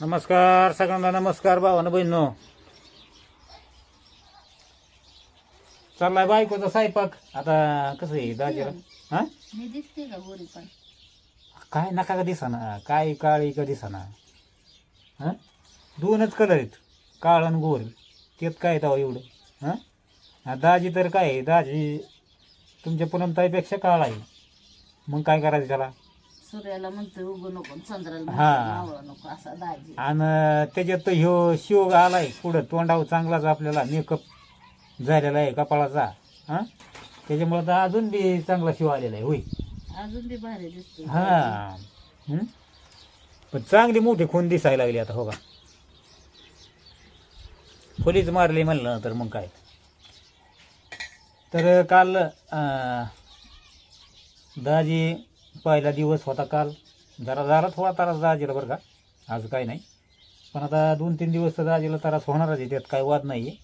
नमस्कार सगळ्यांना नमस्कार भावानं बहिणो चाललाय बायकोचा स्वयंपाक आता कसं आहे दाजीला? हा? मी दिसते का गोरी पण? काय नका का दिसाना? काय काळी का दिसाना? हा? दोनच कलर आहेत काळ आणि गोर. त्यात काय तेव्हा एवढं? हा? हा, दाजी तर काय आहे, दाजी तुमच्या पुनमताईपेक्षा काळ आहे. मग काय करायचं त्याला? सूर्याला म्हणतो उगू नको चंद्राला हा. म्हणतो मावळं नको असा दाजी. आणि त्याच्यात तो ह्यो शिव आलाय पुढं तोंडावर चांगलाच आपल्याला मेकअप झालेला आहे कपाळाचा हां? त्याच्यामुळं तर अजून बी चांगला शिव आलेला आहे होय. अजून बी भारी दिसतो हां. हं? पण चांगली मोठी खून दिसायला लागली आता हो का? खोलीच मारली म्हणलं तर मग काय? तर काल अं, दाजी पहिला दिवस होता काल. जरा जरा थोडा त्रास दाजीला बरं का. आज काय नाही. पण आता दोन तीन दिवस तर दाजीला त्रास होणारच आहे. त्यात काय वाद नाही आहे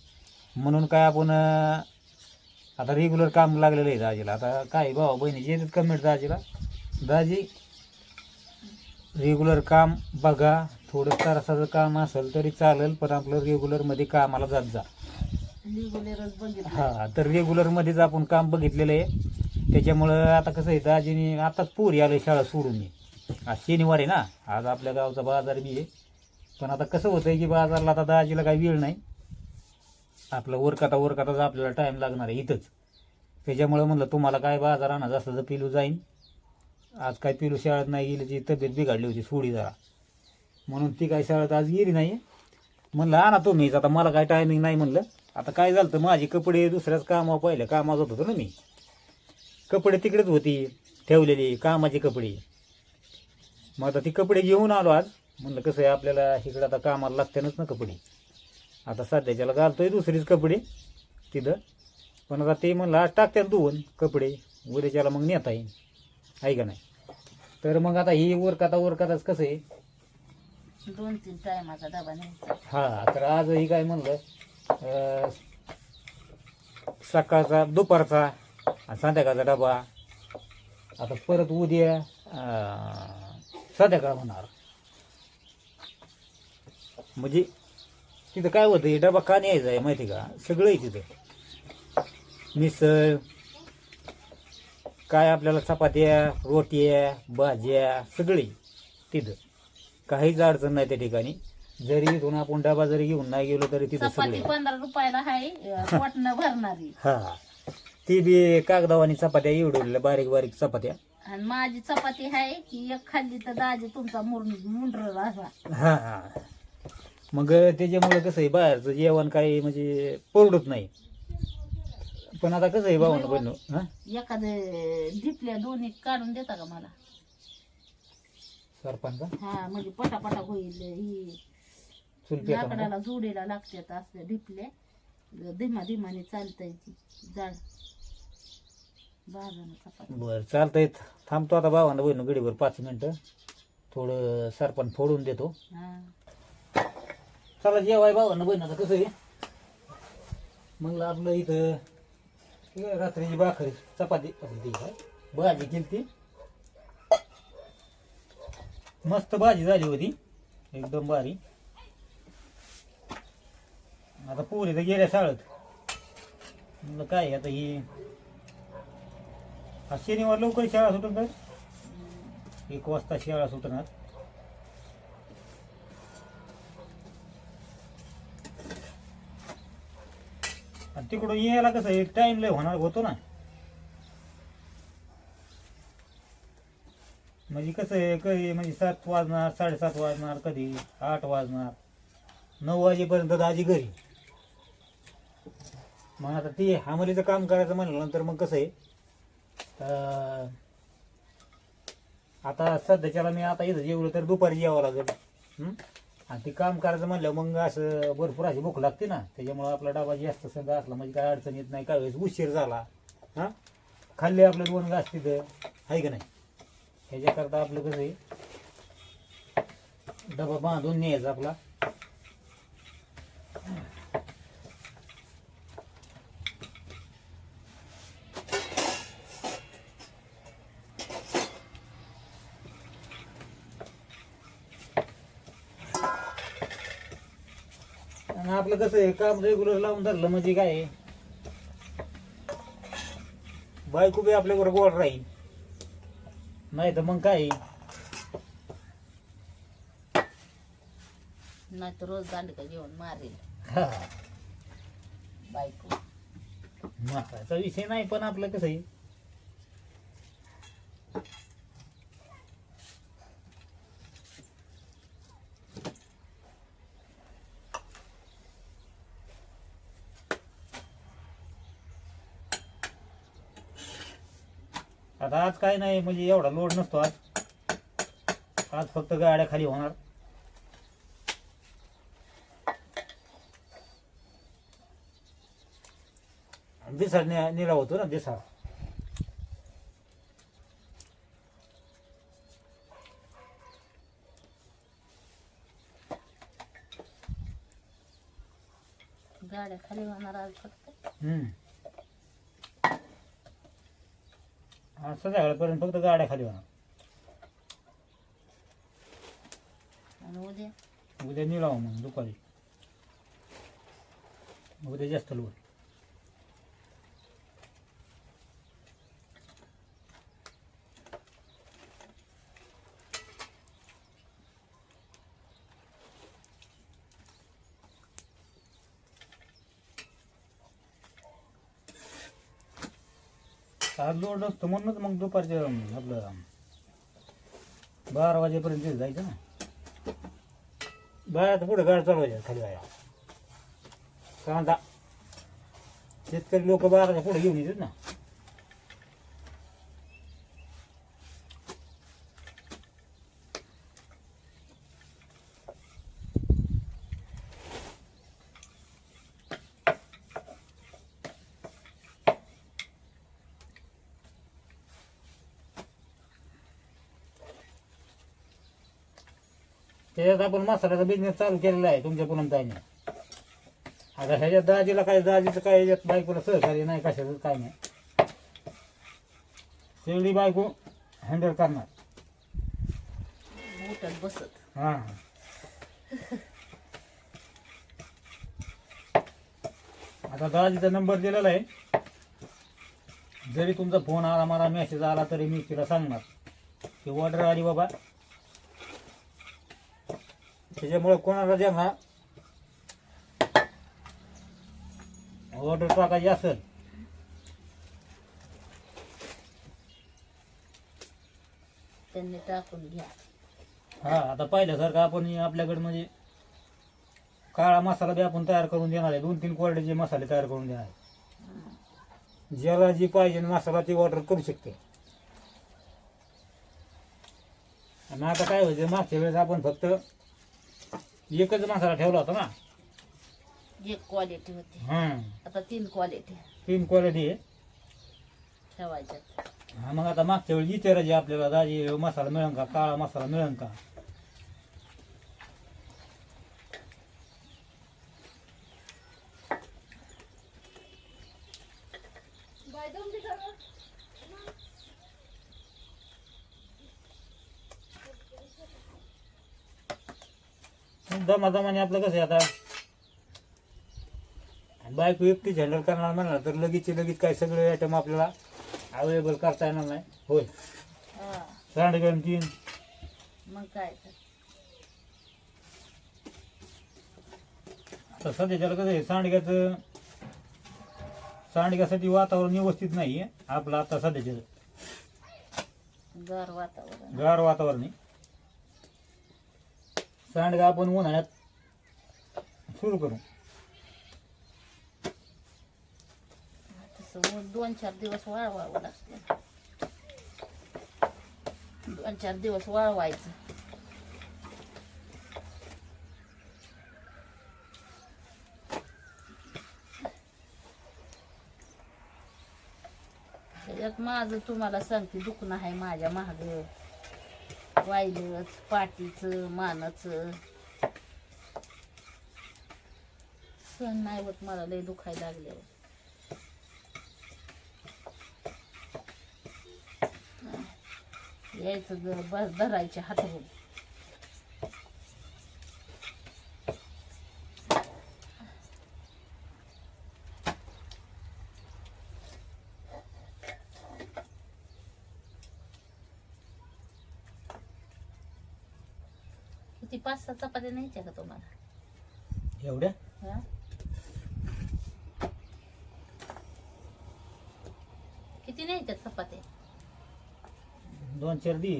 म्हणून काय आपण आता रेग्युलर काम लागलेलं आहे दाजीला. आता काय भाऊ बहिणीचे येतात कमेंट दाजीला. दाजी रेग्युलर काम बघा. थोडं त्रासाचं काम असेल तरी चालेल पण आपलं रेग्युलरमध्ये कामाला जात जा. हा तर रेग्युलरमध्येच आपण काम बघितलेलं आहे. त्याच्यामुळं आता कसं आहे दाजीने आताच पोरी आलं शाळा सोडून. मी आज शनिवार आहे ना आज आपल्या गावचा बाजार बी आहे. पण आता कसं होतं आहे की बाजारला आता दाजीला काही वेळ नाही. आपलं वरकाता वरकाताच आपल्याला टाईम लागणार आहे इथंच. त्याच्यामुळं म्हणलं तुम्हाला काय बाजार आणा जास्त जर पिलू जाईन. आज काय पिलू शाळेत नाही गेली ती तब्येत बिघडली होती सोडी जरा. म्हणून ती काय शाळेत आज गेली नाही. म्हणलं आणा तुम्हीच आता मला काय टायमिंग नाही म्हणलं. आता काय झालं तर माझे कपडे दुसऱ्याच कामावर पहिल्या कामात होत होतो ना मी. कपडे तिकडेच होती ठेवलेली कामाचे कपडे. मग आता ती कपडे घेऊन आलो आज. म्हणलं कसं आहे आपल्याला इकडं आता कामाला लागतेनच ना कपडे. आता सध्याच्याला घालतोय दुसरीच कपडे तिथं. पण आता ते म्हणलं आज टाकत्यात धुवून कपडे. उद्याच्याला मग नेता येईल आहे का नाही? तर मग आता ही वरकाता वरकाताच कसं आहे? दोन तीन टायमाचा डबा हा तर आज ही काय म्हणलं अं, सकाळचा दुपारचा आणि संध्याकाळचा डबा. आता परत उद्या संध्याकाळ होणार. म्हणजे तिथं काय होतं हे डबा का न्यायचा आहे माहिती का? सगळं आहे तिथं. मिसळ काय आपल्याला चपात्या रोट्या भाज्या सगळे तिथं. काहीच अडचण नाही त्या ठिकाणी. जरी इथून आपण डबा जरी घेऊन नाही गेलो तरी तिथं सगळे पंधरा रुपयाला आहे भरणारी. हा. ती बी कागदावानी चपात्या एवढल्या बारीक बारीक चपात्या. आणि माझी चपाती आहे की एक खाल्ली तर दाजी तुमचा मुंडर असा हा हा. मग त्याच्यामुळं कसं आहे बाहेरचं जेवण काही म्हणजे परवडत नाही. पण आता कसं आहे बहिण हा? एखादे ढिपल्या दोन्ही काढून देता का मला? सरपंच? हा म्हणजे पटापटा होईल ही चुल पेटा लाकडाला जोडीला लागतात असल्या ढिपल्या. धीमा धीमाने चालतंय ती जाड. बरं चालतंय. थांबतो आता भावानं बहिण गडीवर पाच मिनटं. थोडं सरपण फोडून देतो. चला जेवाय भावानं बहिण आता कसं आहे? म्हणलं आपलं इथं रात्रीची भाकरी चपाती. भाजी केली ती मस्त भाजी झाली होती. एकदम भारी. आता पोरी तर गेल्या शाळेत काय आता ही? आज शनिवार लवकर शाळा सुटून काय? एक वाजता शाळा सुटणार. आणि तिकडून यायला कसं एक टाइम लय होणार होतो ना. म्हणजे कसं आहे कधी म्हणजे सात वाजणार साडेसात वाजणार कधी आठ वाजणार नऊ वाजेपर्यंत दाजी घरी. मग आता ते हामलीचं काम करायचं म्हणलं नंतर मग कसं आहे आता सध्याच्याला मी आता इथं जेवलं तर दुपारी जेवावं लागेल. आणि ते काम करायचं म्हणलं मग असं भरपूर अशी भूक लागते ना. त्याच्यामुळं आपला डबा जास्त संघ असला म्हणजे काय अडचण येत नाही. काय वेळेस उशीर झाला. हां? खाल्ले आपलं दोन घास तिथं. आहे का नाही? ह्याच्याकरता आपलं कसं आहे डबा बांधून न्यायचा आपला आणि आपलं कसं आहे काम रेग्युलर लावून धरलं म्हणजे काय आहे? बायको बी आपल्यावर गोड राहील. नाही तर मग काय नाही तर रोज दांडका घेऊन मारेल. हा. बायको. मारायचा विषय नाही पण आपलं कसं आहे? आता आज काय नाही म्हणजे एवढा लोड नसतो आज. आज फक्त गाड्या खाली होणार. दिसाळ नि- निराव होतो ना दिसाळ. गाड्या खाली होणार आज फक्त. हम्म. संध्याकाळपर्यंत फक्त गाड्या खाली होणार. आणि उद्या? उद्या निराव मग दुपारी. उद्या जास्त लोड. आज लोड असतो म्हणूनच मग दुपारच्या आपलं बारा वाजेपर्यंत जायचं ना. बाया पुढे गाडी चालवायच्या खाली बाया. कांदा शेतकरी लोक बाराच्या पुढे घेऊन येतात ना. त्याच्यात आपण मसाल्याचा बिझनेस चालू केलेला आहे तुमच्या पुनमताईने आता ह्याच्यात दाजीला काय दाजीचं काय याच्यात बायकोला सहकार्य नाही कशाचं काय नाही. तेवढी बायको हँडल करणार. बसत. हा. आता दाजीचा नंबर दिलेला आहे. जरी तुमचा फोन आला मला मेसेज आला तरी मी तिला सांगणार. की ऑर्डर आली बाबा. त्याच्यामुळे कोणाला जेव्हा ऑर्डर टाकायची असेल. त्यांनी टाकून घ्या. हा आता पाहिल्यासारखं आपण आपल्याकडे म्हणजे काळा मसाला बी आपण तयार करून देणार आहे. दोन तीन क्वालिटीचे मसाले तयार करून देणार आहे. ज्याला जी पाहिजे मसाला ती ऑर्डर करू शकते. आणि आता काय व्हायचं मागच्या वेळेस आपण फक्त एकच मसाला ठेवला होता ना? एक क्वालिटी होती. हा. आता तीन क्वालिटी तीन क्वालिटी आहे. ठेवायच्यात. हा मग आता मागच्या वेळी विचारायचे आपल्याला दाजी मसाला मिळेल का? काळा मसाला मिळेल का? दमादमाने आपलं कसं आहे आता? बायको एकटीच हँडल करणार म्हणलं तर लगेच लगेच काय सगळे आयटम आपल्याला अवेलेबल करता येणार नाही. होय. हा. सांडगण तीन. मग काय तर. आता सध्याच्याला कसं आहे सांडग्याचं सांडग्यासाठी वातावरण व्यवस्थित नाही आहे आपलं आता सध्याचं गार वातावरण. गार वातावरण आहे. सांडगा आपण उन्हाळ्यात सुरू करू. तसं दोन चार दिवस वाळवावं लागतं. दोन चार दिवस वाळवायचं. त्याच्यात माझं तुम्हाला सांगते दुखणं आहे माझ्या महाग वायलंच पाठीचं मानाचं. सण नाही होत मला लय दुखायला लागल्यावर यायचं ग- बस धरायचे हातवून किती पाच सहा चपात्या न्यायच्या का तुम्हाला? एवढ्या? हा? किती न्यायच्या चपात्या? दोन चार दी.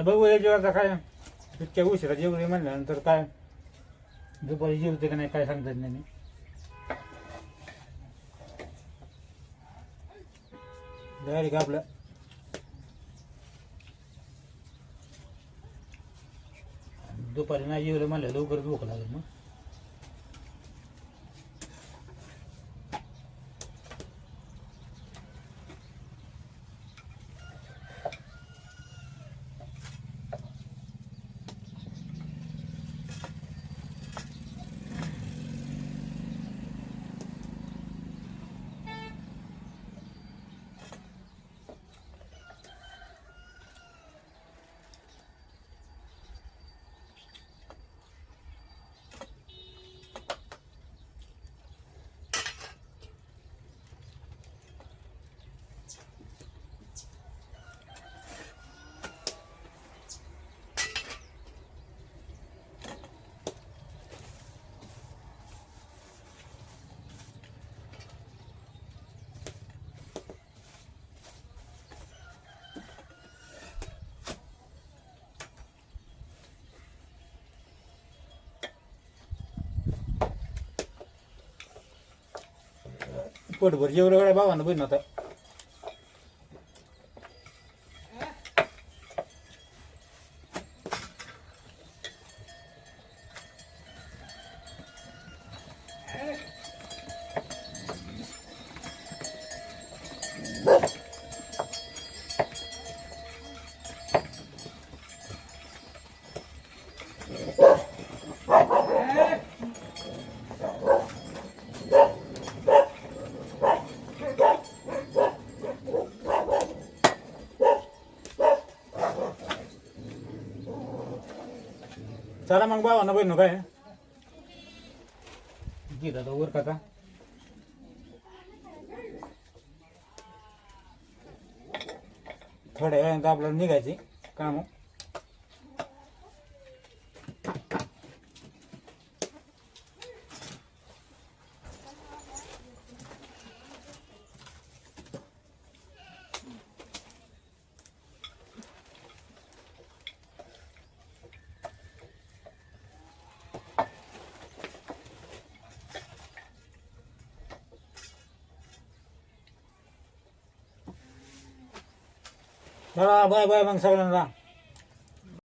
आता बघू या आता काय इतक्या उशिरा जेवढे म्हणल्यानंतर काय? दुपारी जेवते का नाही काय सांगतात नाही मी. डायरेक्ट आपलं. दुपारी नाही जेवलं म्हणलं लवकर भूक लागेल मग. पोटभर. जेवढं वेळा भावानं बहीण आता चला मग भावानं बहीण काय? गीत आता वर का थोड्या वेळानंतर आपल्याला निघायचे काम. चला बाय बाय मग सगळ्यांना